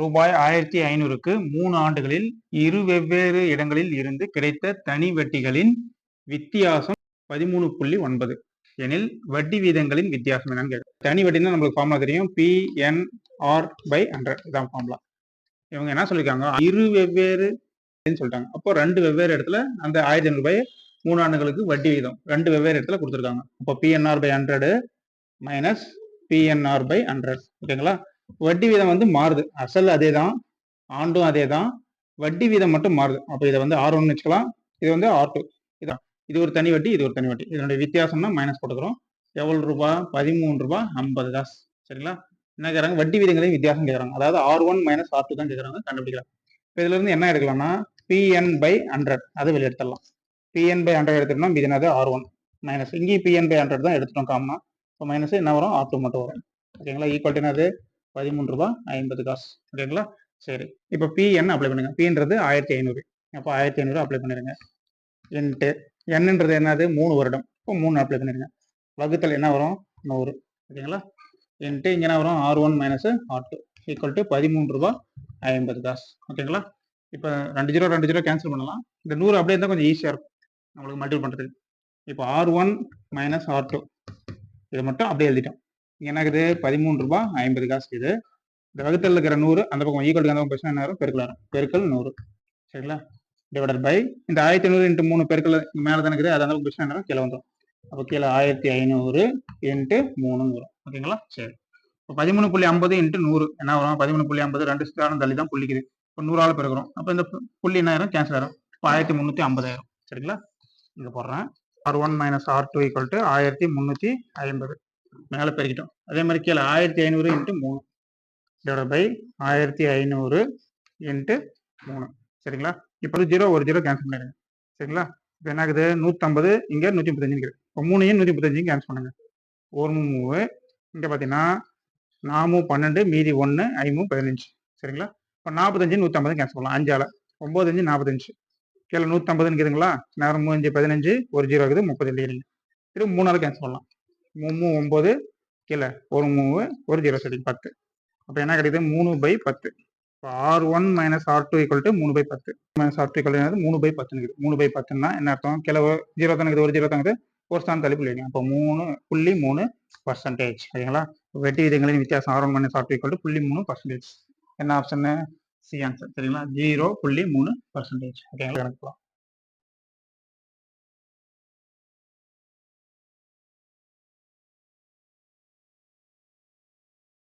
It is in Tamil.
ரூபாய் ஆயிரத்தி ஐநூறுக்கு மூணு ஆண்டுகளில் இரு வெவ்வேறு இடங்களில் இருந்து கிடைத்த தனி வட்டிகளின் வித்தியாசம் பதிமூணு புள்ளி ஒன்பது. எனில் வட்டி வீதங்களின் வித்தியாசம் என்னன்னு கேட்கும் தனி வட்டினா நம்மளுக்கு ஃபார்முலா தெரியும். பிஎன்ஆர் பை ஹண்ட்ரட் இதான் ஃபார்முலா இவங்க என்ன சொல்லியிருக்காங்க இரு வெவ்வேறு சொல்லிட்டாங்க. அப்போ ரெண்டு வெவ்வேறு இடத்துல அந்த ஆயிரத்தி ஐநூறு ரூபாய் மூணு ஆண்டுகளுக்கு வட்டி விகிதம் ரெண்டு வெவ்வேறு இடத்துல கொடுத்துருக்காங்க. அப்போ PNR by hundred minus PNR by hundred ஓகேங்களா? வட்டி வீதம் வந்து மாறுது. அசல் அதே தான் ஆண்டும் அதே தான் வட்டி வீதம் மட்டும் மாறுது. அப்போ இதை வந்து ஆர் ஒன்னு வச்சுக்கலாம். இது வந்து ஆர் டூ இதான். இது ஒரு தனி வட்டி இது ஒரு தனி வட்டி. இதனுடைய வித்தியாசம்னா மைனஸ் போட்டுக்கிறோம். எவ்வளவு ரூபாய் பதிமூணு ரூபாய் ஐம்பது காசு சரிங்களா? என்ன கேட்குறாங்க? வட்டி வீதங்களையும் வித்தியாசம் கேட்குறாங்க. அதாவது R one minus R two தான் கேட்குறாங்க. கண்டுபிடிக்கலாம். இப்போ இதுல இருந்து என்ன எடுக்கலாம்னா பிஎன் பை ஹண்ட்ரட் அது வெளியே எடுத்துடலாம் பிஎன் பை ஹண்ட்ரட் எடுத்துட்டோம்னா இது என்னது? ஆர் ஒன் மைனஸ் இங்கேயும் பிஎன் பை ஹண்ட்ரட் தான் எடுத்துட்டோம் காமனா. இப்போ மைனஸ் என்ன வரும்? ஆர் டூ மட்டும் வரும். ஓகேங்களா? ஈக்குவல் என்னது? பதிமூன்று ரூபாய் ஐம்பது காசு. ஓகேங்களா சரி. இப்போ பிஎன் அப்ளை பண்ணுங்க. பின்றது ஆயிரத்தி ஐநூறு. அப்போ ஆயிரத்தி ஐநூறு அப்ளை பண்ணிடுங்க என்ட்டு என்னன்றது என்னது? மூணு வருடம். இப்போ மூணு அப்ளை பண்ணிடுங்க வகுத்தல் என்ன வரும்? நூறு. ஓகேங்களா என்ட்டு இங்கே என்ன வரும்? R one minus R two equal to பதிமூணு ரூபாய் ஐம்பது காசு. ஓகேங்களா? இப்போ ரெண்டு ஜீரோ ரெண்டு ஜீரோ கேன்சல் பண்ணலாம். இந்த நூறு அப்படியே இருந்தால் கொஞ்சம் ஈஸியாக இருக்கும். நம்மளுக்கு மல்டிபிள் பண்ணுறதுக்கு இப்போ R one minus R two இதை மட்டும் அப்படியே எழுதிட்டோம். எனக்கு பதிமூணு ரூபாய் ஐம்பது காசு இது. இந்த வகுத்தல் இருக்கிற நூறு அந்த பக்கம் ஈக்குவலுக்கு அந்த பக்கம் என்ன வரும்? பெருக்கல் பெருக்கல் நூறு. சரிங்களா? டிவைடட் பை இந்த ஆயிரத்தி ஐநூறு இன்ட்டு மூணு பெருக்கல் மேலே தான் இருக்குது. அது அந்த பக்கம் பிரச்சனை என்ன கீழே வந்துடும் அப்போ கீழே ஆயிரத்தி ஐநூறு இன்ட்டு மூணுன்னு வரும். ஓகேங்களா? சரி. இப்போ பதிமூணு புள்ளி ஐம்பது இன்ட்டு நூறு. என்ன வரும்? பதிமூணு புள்ளி ஐம்பது ரெண்டு ஸ்டாரம் தள்ளி தான் புள்ளிக்குது. இப்போ நூறால் பெருக்கிறோம். அப்போ இந்த புள்ளி என்ன ஆயிரும்? கேன்சல் ஆயிரும். இப்போ ஆயிரத்தி முந்நூற்றி ஐம்பதாயிரம் சரிங்களா? இங்கே போடுறேன். R one minus R two equal to ஆயிரத்தி முந்நூற்றி ஐம்பது. மேலே பெருக்கிட்டோம். அதே மாதிரி கீழே ஆயிரத்தி ஐநூறு இன்ட்டு மூணு. டிவைட் பை ஆயிரத்தி ஐநூறு இன்ட்டு மூணு. சரிங்களா? இப்போ ஜீரோ ஒரு ஜீரோ கேன்சல் பண்ணிடுங்க. சரிங்களா? இப்போ என்ன ஆகுது நூற்றம்பது இங்கே நூற்றி முப்பத்தஞ்சு இருக்குது இப்போ மூணையும் நூற்றி முப்பத்தஞ்சு கேன்சல் பண்ணுங்க. ஒரு மூணு இங்கே பார்த்தீங்கன்னா நாமு பன்னெண்டு மீதி ஒன்று ஐமூ பதினஞ்சு. சரிங்களா? இப்போ நாற்பத்தஞ்சு நூற்றம்பது கேன்சல் பண்ணலாம். அஞ்சால். ஒம்பது நாற்பத்தஞ்சு. கீழே நூற்றம்பதுன்னு இருக்குதுங்களா? நேரம் மூஞ்சு பதினஞ்சு ஒரு ஜீரோ இருக்குது முப்பது இல்லைங்க திரும்ப மூணாவது கேன்சல் பண்ணலாம். மூணு ஒம்பது கீழே. ஒரு மூணு ஒரு ஜீரோ சரி பத்து. அப்போ என்ன கிடைக்குது? மூணு பை பத்து. இப்போ R one minus R two equal to மூணு பை பத்து. மைனஸ் ஆர் டூ ஈக்குவல் மூணு பை பத்துன்னு மூணு பை பத்துன்னா என்ன அர்த்தம்? கிலோ ஜீரோ தானே ஒரு ஜீரோ தானே ஒரு ஸ்தானம் தள்ளி புள்ளி அப்போ மூணு புள்ளி மூணு பர்சன்டேஜ் சரிங்களா? வெட்டி விதங்களின் வித்தியாசம். R one minus R two equal to புள்ளி மூணு பர்சன்டேஜ் என்ன ஆப்ஷன் சி ஆன்சர் சரிங்களா? ஜீரோ புள்ளி மூணு பர்சன்டேஜ் ஓகேங்களா? கணக்கு